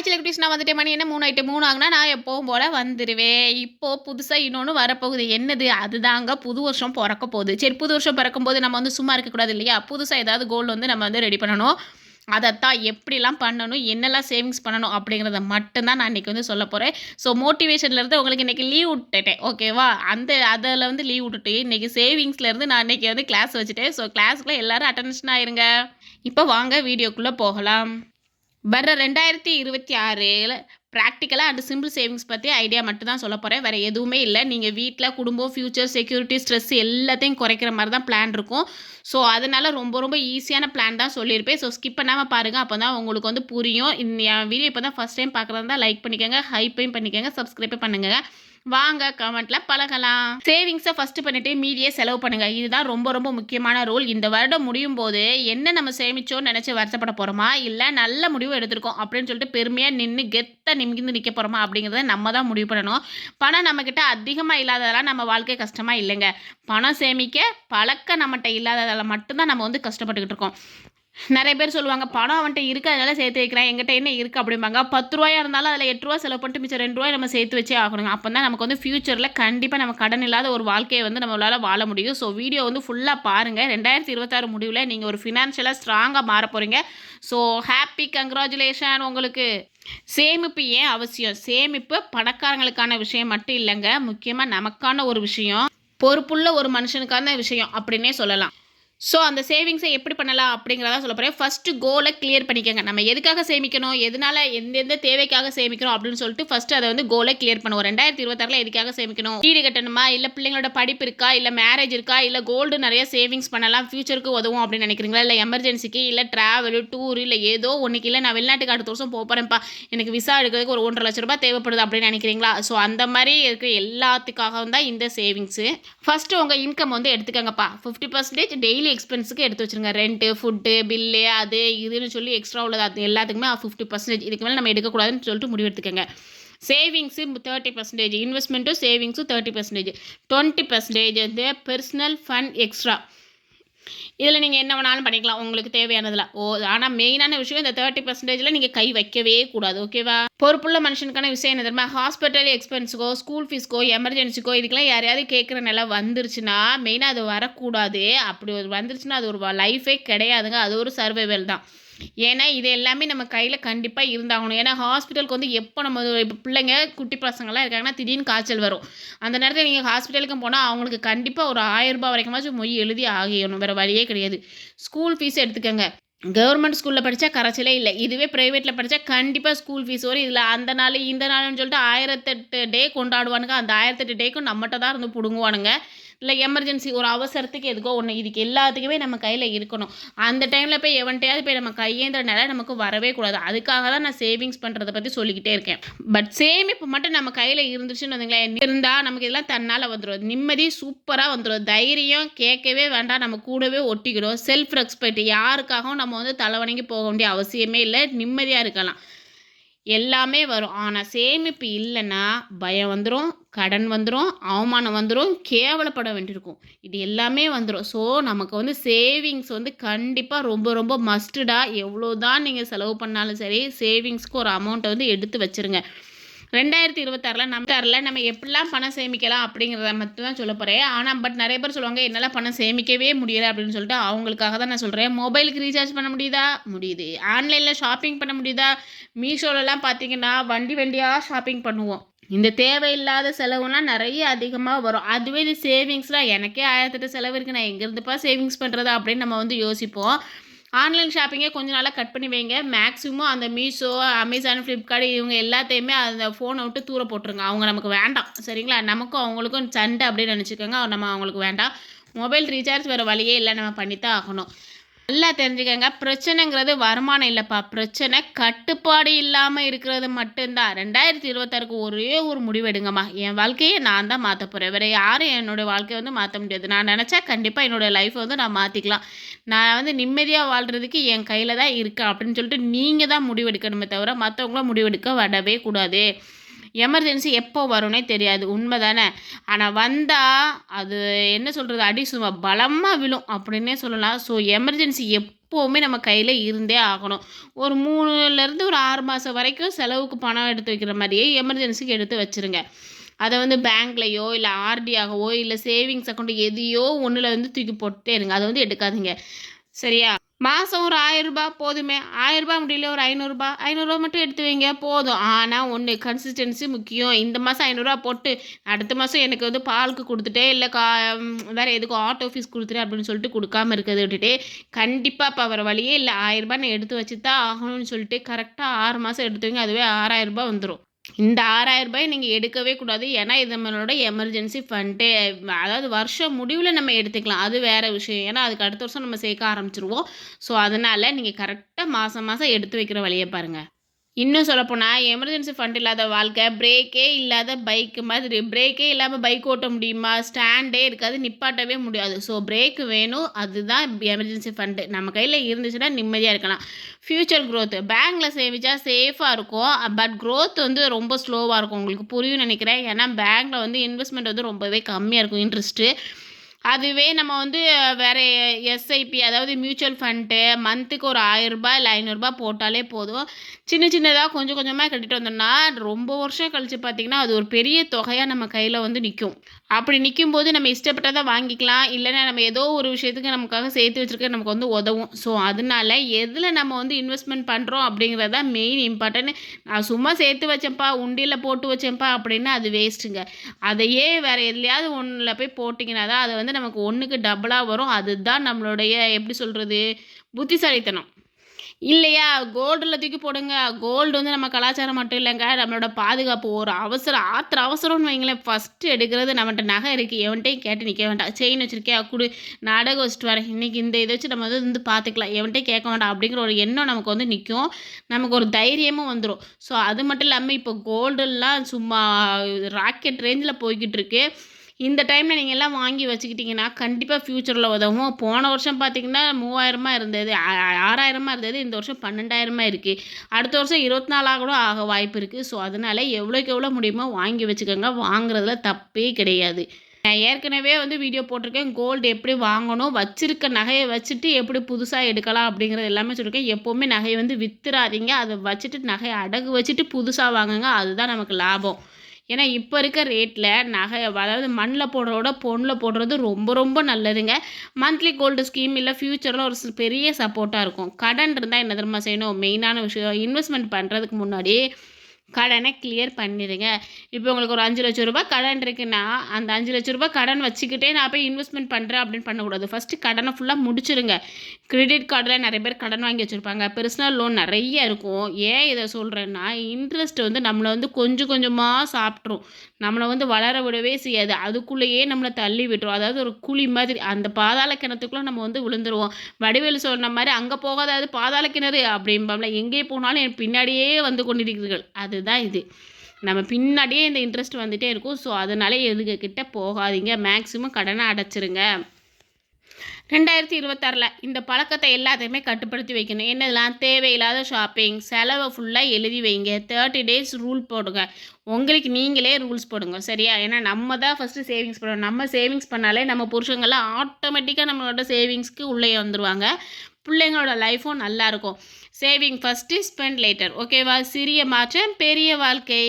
Hi சிலக்குட்டிஸ் நான் வந்துட்டு மணி என்ன? மூணு ஐட்டம் மூணு ஆகுனா நான் எப்போவும் போல் வந்துடுவேன் இப்போது புதுசாக இன்னொன்று வரப்போகுது. என்னது? அதுதாங்க புது வருஷம் பிறக்க போகுது. சரி புது வருஷம் பிறக்கும்போது நம்ம வந்து சும்மா இருக்கக்கூடாது இல்லையா? புதுசாக ஏதாவது கோல் வந்து நம்ம வந்து ரெடி பண்ணணும். அதைத்தான் எப்படிலாம் பண்ணணும்? என்னெல்லாம் சேவிங்ஸ் பண்ணணும்? அப்படிங்கிறத மட்டும்தான் நான் இன்றைக்கி வந்து சொல்ல போகிறேன் ஸோ மோட்டிவேஷன்லேருந்து உங்களுக்கு இன்றைக்கி லீவ் விட்டுட்டேன். ஓகேவா அந்த அதில் வந்து லீவ் விட்டுட்டு இன்றைக்கி சேவிங்ஸ்லேருந்து நான் இன்றைக்கி வந்து கிளாஸ் வச்சுட்டேன். ஸோ கிளாஸுக்குள்ளே எல்லோரும் அட்டென்ஷன் ஆயிருங்க இப்போ வாங்க வீடியோக்குள்ளே போகலாம். வர்ற ரெண்டாயிரத்தி இருபத்தி ஆறில் ப்ராக்டிக்கலாக அண்ட் சிம்பிள் சேவிங்ஸ் பற்றி ஐடியா மட்டும் தான் சொல்ல போகிறேன் வேறு எதுவுமே இல்லை. நீங்கள் வீட்டில் குடும்பம் ஃப்யூச்சர் செக்யூரிட்டி ஸ்ட்ரெஸ் எல்லாத்தையும் குறைக்கிற மாதிரி தான் பிளான் இருக்கும். ஸோ அதனால் ரொம்ப ரொம்ப ஈஸியான பிளான் தான் சொல்லியிருப்பேன். ஸோ ஸ்கிப் பண்ணாமல் பாருங்கள் அப்போ தான் உங்களுக்கு வந்து புரியும். இந்த என் வீடியோ இப்போ தான் ஃபஸ்ட் டைம் பார்க்குறதா லைக் பண்ணிக்கோங்க ஹைப்பையும் பண்ணிக்கோங்க சப்ஸ்கிரைப் பண்ணுங்கள் வாங்க கமெண்ட்ல பழகலாம். சேவிங்ஸை ஃபர்ஸ்ட் பண்ணிட்டு மீதியை செலவு பண்ணுங்க. இதுதான் ரொம்ப ரொம்ப முக்கியமான ரூல் இந்த வருடம் முடியும் போது என்ன நம்ம சேமிச்சோன்னு நினைச்சு வருத்தப்பட போறோமா? இல்லை நல்ல முடிவு எடுத்திருக்கோம் அப்படின்னு சொல்லிட்டு பெருமையாக நின்று கெத்த நிமிந்து நிற்க போறோமா? அப்படிங்கிறத நம்ம தான் முடிவு பண்ணணும். பணம் நம்மக்கிட்ட அதிகமாக இல்லாததெல்லாம் நம்ம வாழ்க்கை கஷ்டமாக இல்லைங்க. பணம் சேமிக்க பழக்க நம்மகிட்ட இல்லாததால் மட்டும்தான் நம்ம வந்து கஷ்டப்பட்டுக்கிட்டு இருக்கோம். நிறைய பேர் சொல்லுவாங்க பணம் அவன்கிட்ட இருக்குது அதனால சேர்த்து வைக்கிறேன். எங்கிட்ட என்ன இருக்குது அப்படிம்பாங்க. பத்து ரூபாயாக இருந்தாலும் அதில் எட்டு ரூபா செலவு பண்ணிட்டு மிச்சம் ரெண்டு ரூபாய் நம்ம சேர்த்து வச்சே ஆகணுங்க. அப்போ தான் நமக்கு வந்து ஃபியூச்சரில் கண்டிப்பாக நம்ம கடன் இல்லாத ஒரு வாழ்க்கையை வந்து நம்மளால் வாழ முடியும். ஸோ வீடியோ வந்து ஃபுல்லாக பாருங்கள் ரெண்டாயிரத்தி இருபத்தாறு முடிவில் நீங்கள் ஒரு ஃபினான்ஷியலாக ஸ்ட்ராங்காக மாற போகிறீங்க ஸோ ஹாப்பி கங்க்ராச்சுலேஷன் உங்களுக்கு. சேமிப்பு ஏன் அவசியம்? சேமிப்பு பணக்காரங்களுக்கான விஷயம் மட்டும் இல்லைங்க. முக்கியமாக நமக்கான ஒரு விஷயம். பொறுப்புள்ள ஒரு மனுஷனுக்கான விஷயம் அப்படின்னே சொல்லலாம். ஸோ அந்த சேவிங்ஸை எப்படி பண்ணலாம் அப்படிங்கிறதான் சொல்ல போகிறேன் ஃபஸ்ட்டு கோலை கிளியர் பண்ணிக்கோங்க. நம்ம எதுக்காக சேமிக்கணும்? எதனால எந்தெந்த தேவைக்காக சேமிக்கணும் அப்படின்னு சொல்லிட்டு ஃபஸ்ட்டு அதை வந்து கோலை கிளியர் பண்ணுவோம். ரெண்டாயிரத்தி இருபத்தாறில் எதுக்காக சேமிக்கணும்? வீடு கட்டணுமா? இல்லை பிள்ளைங்களோட படிப்பு இருக்கா? இல்லை மேரேஜ் இருக்கா? இல்லை கோல்டு நிறைய சேவிங்ஸ் பண்ணலாம். ஃபியூச்சருக்கு உதவும் அப்படின்னு நினைக்கிறீங்களா? இல்லை எமர்ஜென்சிக்கு இல்லை ட்ராவல் டூர் இல்லை ஏதோ ஒன்றுக்கு இல்லை நான் வெளிநாட்டுக்கு அடுத்த வருஷம் போகிறேன்ப்பா எனக்கு விசா எடுக்கிறதுக்கு ஒரு ஒன்றரை லட்ச ரூபாய் தேவைப்படுது அப்படின்னு நினைக்கிறீங்களா? ஸோ அந்த மாதிரி இருக்கிற எல்லாத்துக்காகவும் தான் இந்த சேவிங்ஸு ஃபஸ்ட்டு உங்கள் இன்கம் வந்து எடுத்துக்கங்கப்பா. ஃபிஃப்டி பர்சன்டேஜ் டெய்லி எக்ஸ்பென்ஸுக்கு எடுத்து வச்சுருங்க. ரெண்ட்டு ஃபுட்டு பில்லு அது இதுன்னு சொல்லி எக்ஸ்ட்ரா உள்ளது அது எல்லாத்துக்குமே ஃபிஃப்டி பர்சன்டேஜ் இதுக்கு மேலே நம்ம எடுக்கக்கூடாதுன்னு சொல்லிட்டு முடிவெடுத்துக்கோங்க சேவிங்ஸு தேர்ட்டி பர்சன்டேஜ் இன்வெஸ்ட்மெண்ட்டும் சேவிங்ஸும் தேர்ட்டி பர்சன்டேஜ் டுவெண்ட்டி பர்சன்டேஜ் வந்து பெர்சனல் ஃபண்ட் எக்ஸ்ட்ரா இதில் நீங்கள் என்ன வேணாலும் பண்ணிக்கலாம். உங்களுக்கு தேவையானதில். ஓ ஆனால் மெயினான விஷயம் இந்த தேர்ட்டி பர்சன்டேஜில் நீங்கள் கை வைக்கவே கூடாது. ஓகேவா பொறுப்புள்ள மனுஷனுக்கான விஷயம் என்ன தெரியுமா? ஹாஸ்பிட்டல் எக்ஸ்பென்ஸுக்கோ ஸ்கூல் ஃபீஸ்க்கோ எமர்ஜென்சிக்கோ இதுக்கெல்லாம் யாரையாவது கேட்குற நிலை வந்துருச்சுன்னா மெயினாக அது வரக்கூடாது. அப்படி ஒரு வந்துருச்சுன்னா அது ஒரு லைஃபே கிடையாதுங்க. அது ஒரு சர்வைவல் தான். ஏன்னா இது எல்லாமே நம்ம கையில் கண்டிப்பாக இருந்தாகணும். ஏன்னா ஹாஸ்பிட்டலுக்கு வந்து எப்போ நம்ம இப்போ பிள்ளைங்க குட்டி பசங்கள்லாம் இருக்காங்கன்னா திடீர்னு காய்ச்சல் வரும். அந்த நேரத்தில் நீங்கள் ஹாஸ்பிட்டலுக்கு போனால் அவங்களுக்கு கண்டிப்பாக ஒரு ஆயிரம் ரூபாய் மொய் எழுதி ஆகியணும் வேறு வழியே கிடையாது. ஸ்கூல் ஃபீஸ் எடுத்துக்கோங்க. கவர்மெண்ட் ஸ்கூலில் படித்தா கரைச்சலே இல்லை. இதுவே ப்ரைவேட்டில் படித்தா கண்டிப்பாக ஸ்கூல் ஃபீஸ் வரும். இதில் அந்த நாள் இந்த நாள்னு சொல்லிட்டு ஆயிரத்தெட்டு டே கொண்டாடுவானுங்க. அந்த ஆயிரத்தெட்டு டேக்கும் நம்மகிட்ட தான் இருந்து பிடுங்குவானுங்க. இல்லை எமர்ஜென்சி ஒரு அவசரத்துக்கு எதுக்கோ ஒன்று இதுக்கு எல்லாத்துக்குமே நம்ம கையில் இருக்கணும். அந்த டைமில் போய் எவன்ட்டையாவது போய் நம்ம கையேந்திர நிலை நமக்கு வரவே கூடாது. அதுக்காக தான் நான் சேவிங்ஸ் பண்ணுறதை பற்றி சொல்லிக்கிட்டே இருக்கேன். பட் சேமிப்பு மட்டும் நம்ம கையில் இருந்துச்சுன்னு வந்தீங்களேன் இருந்தால் நமக்கு இதெல்லாம் தன்னால் வந்துடும் நிம்மதி சூப்பராக வந்துடும் தைரியம் கேட்கவே வேண்டாம். நம்ம கூடவே ஒட்டிக்கிடும் செல்ஃப் ரெஸ்பெக்ட் யாருக்காகவும் நம்ம வந்து தலைவணங்கி போக வேண்டிய அவசியமே இல்லை. நிம்மதியாக இருக்கலாம். எல்லாமே வரும். ஆனால் சேமிப்பு இல்லைன்னா பயம் வந்துடும் கடன் வந்துடும் அவமானம் வந்துடும் கேவலப்பட வேண்டியிருக்கும். இது எல்லாமே வந்துடும் ஸோ நமக்கு வந்து சேவிங்ஸ் வந்து கண்டிப்பாக ரொம்ப ரொம்ப மஸ்டடாக எவ்வளோ தான் நீங்கள் செலவு பண்ணாலும் சரி சேவிங்ஸ்க்கு ஒரு அமௌண்ட்டை வந்து எடுத்து வச்சுருங்க. ரெண்டாயிரத்தி இருபத்தாறில் நம்ம தரில் நம்ம எப்படிலாம் பணம் சேமிக்கலாம் அப்படிங்கிறத மட்டும் தான் சொல்ல போகிறேன் ஆனால் பட் நிறைய பேர் சொல்லுவாங்க என்னால் பணம் சேமிக்கவே முடியலை அப்படின்னு சொல்லிட்டு அவங்களுக்காக தான் நான் சொல்கிறேன் மொபைலுக்கு ரீசார்ஜ் பண்ண முடியுதா? முடியுது. ஆன்லைனில் ஷாப்பிங் பண்ண முடியுதா? மீஷோலலாம் பார்த்தீங்கன்னா வண்டி வண்டியாக ஷாப்பிங் பண்ணுவோம். இந்த தேவையில்லாத செலவுலாம் நிறைய அதிகமாக வரும். அதுவே இது சேவிங்ஸ்லாம் எனக்கே ஆயிரத்தெட்டு செலவு இருக்குது நான் எங்கேருந்துப்பா சேவிங்ஸ் பண்ணுறதா அப்படின்னு நம்ம வந்து யோசிப்போம். ஆன்லைன் ஷாப்பிங்கே கொஞ்சம் நாளாக கட் பண்ணி வைங்க. மேக்ஸிமம் அந்த மீஷோ அமேசான் ஃப்ளிப்கார்ட் இவங்க எல்லாத்தையுமே அந்த ஃபோனை விட்டு தூர போட்டுருங்க. அவங்க நமக்கு வேண்டாம். சரிங்களா? நமக்கும் அவங்களுக்கும் சண்டை அப்படின்னு நினச்சிக்கோங்க. நம்ம அவங்களுக்கு வேண்டாம். மொபைல் ரீசார்ஜ் வேறு வழியே இல்லை. நம்ம பண்ணித்தான் ஆகணும். நல்லா தெரிஞ்சுக்கங்க. பிரச்சனைங்கிறது வருமானம் இல்லைப்பா. பிரச்சனை கட்டுப்பாடு இல்லாமல் இருக்கிறது மட்டும்தான். ரெண்டாயிரத்தி இருபத்தாறுக்கு ஒரே ஒரு முடிவு எடுங்கம்மா. என் வாழ்க்கையை நான் தான் மாற்ற போகிறேன் வேறு யாரும் என்னுடைய வாழ்க்கையை வந்து மாற்ற முடியாது. நான் நினச்சா கண்டிப்பாக என்னுடைய லைஃப்பை வந்து நான் மாற்றிக்கலாம் நான் வந்து நிம்மதியாக வாழ்கிறதுக்கு என் கையில் தான் இருக்கேன் அப்படின்னு சொல்லிட்டு நீங்கள் தான் முடிவெடுக்கணுமே தவிர மற்றவங்களும் முடிவெடுக்க விடவே கூடாது. எமர்ஜென்சி எப்போ வரும்னே தெரியாது. உண்மை தானே ஆனால் வந்தால் அது என்ன சொல்கிறது அடி சும்மா பலமாக விழும் அப்படின்னே சொல்லலாம். ஸோ எமர்ஜென்சி எப் எப்போவுமே நம்ம கையில் இருந்தே ஆகணும். ஒரு மூணுலேருந்து ஒரு ஆறு மாதம் வரைக்கும் செலவுக்கு பணம் எடுத்து வைக்கிற மாதிரியே எமர்ஜென்சிக்கு எடுத்து வச்சுருங்க. அதை வந்து பேங்க்லேயோ இல்லை ஆர்டியாகவோ இல்லை சேவிங்ஸ் அக்கௌண்ட் எதையோ ஒன்றில் வந்து தூக்கி போட்டுட்டே இருங்க. அதை வந்து எடுக்காதீங்க. சரியா? மாதம் ஒரு ஆயிரரூபா போதுமே. ஆயிரரூபா முடியல ஒரு ஐநூறுரூபா ஐநூறுரூவா மட்டும் எடுத்து வைங்க போதும். ஆனால் ஒன்று கன்சிஸ்டன்சி முக்கியம். இந்த மாதம் ஐநூறுரூவா போட்டு அடுத்த மாதம் எனக்கு வந்து பாலுக்கு கொடுத்துட்டே இல்லை கா வேறு எதுக்கும் ஆட்டோ ஃபீஸ் கொடுத்துட்டே அப்படின்னு சொல்லிட்டு கொடுக்காம இருக்கிறத விட்டுட்டு கண்டிப்பாக இப்போ வர வழியே இல்லை. ஆயிரரூபா நான் எடுத்து வச்சு தான் ஆகணும்னு சொல்லிட்டு கரெக்டாக ஆறு மாதம் எடுத்து வைங்க அதுவே ஆறாயிரரூபா வந்துடும் இந்த ஆறாயிரம் ரூபாய் நீங்கள் எடுக்கவே கூடாது. ஏன்னா இது நம்மளோட எமர்ஜென்சி ஃபண்டே அதாவது வருஷம் முடிவில் நம்ம எடுத்துக்கலாம். அது வேறு விஷயம். ஏன்னா அதுக்கு அடுத்த வருஷம் நம்ம சேர்க்க ஆரம்பிச்சிருவோம். ஸோ அதனால் நீங்கள் கரெக்டாக மாதம் மாதம் எடுத்து வைக்கிற வழியை பாருங்கள் இன்னும் சொல்லப்போனால் எமர்ஜென்சி ஃபண்ட் இல்லாத வாழ்க்கை பிரேக்கே இல்லாத பைக்கு மாதிரி பிரேக்கே இல்லாமல் பைக் ஓட்ட முடியுமா? ஸ்டாண்டே இருக்காது நிப்பாட்டவே முடியாது. ஸோ பிரேக் வேணும் அதுதான் எமர்ஜென்சி ஃபண்டு நம்ம கையில் இருந்துச்சுன்னா நிம்மதியாக இருக்கலாம். ஃப்யூச்சர் க்ரோத் பேங்க்கில் சேமிச்சா சேஃபாக இருக்கும் பட் க்ரோத் வந்து ரொம்ப ஸ்லோவாக இருக்கும். உங்களுக்கு புரியும் நினைக்கிறேன். ஏன்னா பேங்க்கில் வந்து இன்வெஸ்ட்மெண்ட் வந்து ரொம்பவே கம்மியாக இருக்கும் இன்ட்ரெஸ்ட்டு அதுவே நம்ம வந்து வேறு எஸ்ஐபி அதாவது மியூச்சுவல் ஃபண்ட்டு மந்த்துக்கு ஒரு ஆயிரரூபா இல்லை ஐநூறுரூபா போட்டாலே போதும். சின்ன சின்னதாக கொஞ்சம் கொஞ்சமாக கட்டிட்டு வந்தோம்னா ரொம்ப வருஷம் கழித்து பார்த்திங்கன்னா அது ஒரு பெரிய தொகையாக நம்ம கையில் வந்து நிற்கும் அப்படி நிற்கும் போது நம்ம இஷ்டப்பட்டதை வாங்கிக்கலாம். இல்லைன்னா நம்ம ஏதோ ஒரு விஷயத்துக்கு நமக்காக சேர்த்து வச்சுருக்க நமக்கு வந்து உதவும். ஸோ அதனால எதில் நம்ம வந்து இன்வெஸ்ட்மெண்ட் பண்ணுறோம் அப்படிங்கிறது தான் மெயின் இம்பார்ட்டன்ட் நான் சும்மா சேர்த்து வச்சேன்ப்பா உண்டியில் போட்டு வச்சேன்ப்பா அப்படின்னா அது வேஸ்ட்டுங்க அதையே வேறு எதுலையாவது ஒன்றில் போய் போட்டிங்கன்னா தான் அது வந்து நமக்கு ஒன்றுக்கு டபுளாக வரும். அதுதான் நம்மளுடைய எப்படி சொல்கிறது புத்திசாலித்தனம். இல்லையா? கோல்டில் தூக்கி போடுங்க. கோல்டு வந்து நம்ம கலாச்சாரம் மட்டும் இல்லைங்க. நம்மளோட பாதுகாப்பு ஒரு அவசரம் ஆத்திர அவசரம்னு வைங்களேன். ஃபஸ்ட்டு எடுக்கிறது நம்மகிட்ட நகை இருக்குது எவன்ட்டையும் கேட்டு நிற்க வேண்டாம். செயின் வச்சுருக்கேன் குடு. நாடகம் வச்சுட்டு வரேன். இன்றைக்கி இந்த இதை வச்சு நம்ம வந்து வந்து பார்த்துக்கலாம் எவன்ட்டையும் கேட்க வேண்டாம். அப்படிங்கிற ஒரு எண்ணம் நமக்கு வந்து நிற்கும் நமக்கு ஒரு தைரியமும் வந்துடும் ஸோ அது மட்டும் இல்லாமல் இப்போ கோல்டெல்லாம் சும்மா ராக்கெட் ரேஞ்சில் போய்கிட்டு இருக்கு. இந்த டைமில் நீங்கள் எல்லாம் வாங்கி வச்சுக்கிட்டிங்கன்னா கண்டிப்பாக ஃப்யூச்சரில் உதவும். போன வருஷம் பார்த்திங்கன்னா மூவாயிரமாக இருந்தது. ஆறாயிரமாக இருந்தது. இந்த வருஷம் பன்னெண்டாயிரமாக இருக்குது அடுத்த வருஷம் இருபத்தி நாலாக கூட ஆக வாய்ப்பு இருக்குது ஸோ அதனால் எவ்வளோக்கு எவ்வளோ முடியுமோ வாங்கி வச்சுக்கோங்க. வாங்குறதுல தப்பே கிடையாது. நான் ஏற்கனவே வந்து வீடியோ போட்டிருக்கேன். கோல்டு எப்படி வாங்கணும் வச்சுருக்க நகையை வச்சுட்டு எப்படி புதுசாக எடுக்கலாம் அப்படிங்கிறது எல்லாமே சொல்லியிருக்கேன் எப்போவுமே நகையை வந்து வித்துறாதீங்க. அதை வச்சுட்டு நகையை அடகு வச்சுட்டு புதுசாக வாங்குங்க. அதுதான் நமக்கு லாபம். ஏன்னா இப்போ இருக்க ரேட்டில் நகை அதாவது மண்ணில் போடுறதோட பொண்ணில் போடுறது ரொம்ப ரொம்ப நல்லதுங்க. மந்த்லி கோல்டு ஸ்கீம் இல்லை ஃப்யூச்சரில் ஒரு பெரிய சப்போர்ட்டாக இருக்கும். கடன் இருந்தால் என்ன தெரியுமா செய்யணும்? மெயினான விஷயம் இன்வெஸ்ட்மெண்ட் பண்ணுறதுக்கு முன்னாடி கடனை கிளியர் பண்ணிடுங்க. இப்போ உங்களுக்கு ஒரு அஞ்சு லட்ச ரூபாய் கடன் இருக்குன்னா அந்த அஞ்சு லட்ச ரூபாய் கடன் வச்சுக்கிட்டே நான் போய் இன்வெஸ்ட்மெண்ட் பண்ணுறேன் அப்படின்னு பண்ணக்கூடாது. ஃபஸ்ட்டு கடனை ஃபுல்லாக முடிச்சிருங்க. கிரெடிட் கார்டில் நிறைய பேர் கடன் வாங்கி வச்சுருப்பாங்க. பர்சனல் லோன் நிறைய இருக்கும். ஏன் இதை சொல்கிறேன்னா இன்ட்ரெஸ்ட் வந்து நம்மளை வந்து கொஞ்சம் கொஞ்சமாக சாப்பிட்ரும் நம்மளை வந்து வளர விடவே செய்யாது. அதுக்குள்ளேயே நம்மளை தள்ளி விட்டுரும். அதாவது ஒரு குழி மாதிரி அந்த பாதாள கிணத்துக்குள்ளே நம்ம வந்து விழுந்துருவோம். வடிவேலு சொன்ன மாதிரி அங்கே போகாத பாதாள கிணறு அப்படிம்பாம்ல எங்கே போனாலும் என் பின்னாடியே வந்து கொண்டிருக்கிறீர்கள். அது தான் இது. நம்ம பின்னாடியே இந்த இன்ட்ரெஸ்ட் வந்துகிட்டே இருக்கும். ஸோ அதனால எதுக்கிட்ட போகாதீங்க. மேக்ஸிமம் கடனை அடைச்சிருங்க. ரெண்டாயிரத்தி இருபத்தாறில் இந்த பழக்கத்தை எல்லாத்தையுமே கட்டுப்படுத்தி வைக்கணும். என்னதெல்லாம்? தேவையில்லாத ஷாப்பிங் செலவை ஃபுல்லாக எழுதி வைங்க. தேர்ட்டி டேஸ் ரூல் போடுங்க. உங்களுக்கு நீங்களே ரூல்ஸ் போடுங்க. சரியா? ஏன்னா நம்ம தான் ஃபஸ்ட்டு சேவிங்ஸ் பண்ணணும் நம்ம சேவிங்ஸ் பண்ணாலே நம்ம புருஷங்கள்லாம் ஆட்டோமேட்டிக்காக நம்மளோட சேவிங்ஸ்க்கு உள்ளே வந்துடுவாங்க பிள்ளைங்களோட லைஃப்பும் நல்லாயிருக்கும் சேவிங் ஃபஸ்ட்டு ஸ்பெண்ட் லேட்டர் ஓகேவா சிறிய மாற்றம் பெரிய வாழ்க்கை.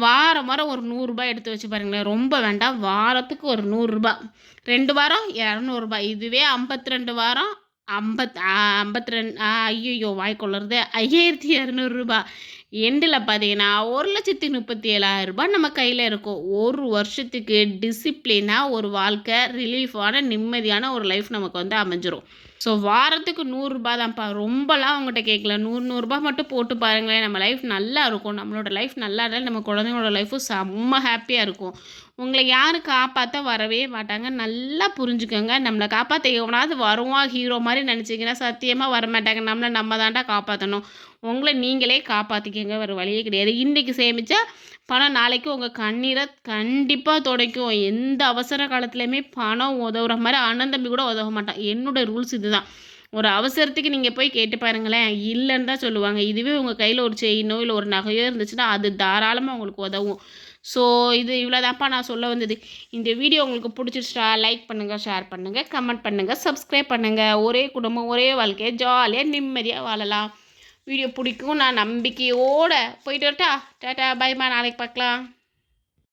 வாரம் வாரம் ஒரு நூறுரூபா எடுத்து வச்சு பாருங்களேன். ரொம்ப வேண்டாம். வாரத்துக்கு ஒரு நூறுரூபா ரெண்டு வாரம் இரநூறுபா இதுவே ஐம்பத்தி ரெண்டு வாரம். ஐம்பத் ஐம்பத்தி ரெண்டு ஐயோ வாய்க்கொள்ளுறது ஐயாயிரத்தி இரநூறுபா எண்டில் பார்த்தீங்கன்னா ஒரு லட்சத்தி முப்பத்தி ஏழாயிரரூபா நம்ம கையில் இருக்கும். ஒரு வருஷத்துக்கு டிசிப்ளினாக ஒரு வாழ்க்கை ரிலீஃபான நிம்மதியான ஒரு லைஃப் நமக்கு வந்து அமைஞ்சிரும். ஸோ வாரத்துக்கு நூறுரூபா தான்ப்பா. ரொம்பலாம் அவங்ககிட்ட கேட்கல நூறு நூறுரூபா மட்டும் போட்டு பாருங்களேன். நம்ம லைஃப் நல்லா இருக்கும். நம்மளோட லைஃப் நல்லா இருந்தாலும் நம்ம குழந்தைங்களோட லைஃப்பும் செம்ம ஹாப்பியாக இருக்கும். உங்களை யாரும் காப்பாற்ற வரவே மாட்டாங்க. நல்லா புரிஞ்சுக்கோங்க. நம்மளை காப்பாற்ற எவனாவது வருவான் ஹீரோ மாதிரி நினச்சிங்கன்னா சத்தியமாக வர மாட்டாங்க நம்மளை நம்ம தாண்டா காப்பாற்றணும் உங்களை நீங்களே காப்பாற்றிக்கங்க வேறு வழியே கிடையாது. இன்றைக்கி சேமித்தா பணம் நாளைக்கு உங்கள் கண்ணீரை கண்டிப்பாக துடைக்கும். எந்த அவசர காலத்துலையுமே பணம் உதவுற மாதிரி அண்ணன் தம்பி கூட உதவ மாட்டான். என்னோடய ரூல்ஸ் இதுதான். ஒரு அவசரத்துக்கு நீங்கள் போய் கேட்டு பாருங்களேன். இல்லைன்னு தான் சொல்லுவாங்க. இதுவே உங்கள் கையில் ஒரு செயினோ இல்லை ஒரு நகையோ இருந்துச்சுன்னா அது தாராளமாக உங்களுக்கு உதவும். ஸோ இது இவ்வளோதான்ப்பா நான் சொல்ல வந்தது. இந்த வீடியோ உங்களுக்கு பிடிச்சிருச்சா லைக் பண்ணுங்கள் ஷேர் பண்ணுங்கள் கமெண்ட் பண்ணுங்கள் சப்ஸ்கிரைப் பண்ணுங்கள் ஒரே குடும்பம் ஒரே வாழ்க்கையை ஜாலியாக நிம்மதியாக வாழலாம். வீடியோ பிடிக்கும் நான் நம்பிக்கையோடு போயிட்டு வரட்டா? டாட்டா பாய்மா நாளைக்கு பார்க்கலாம்.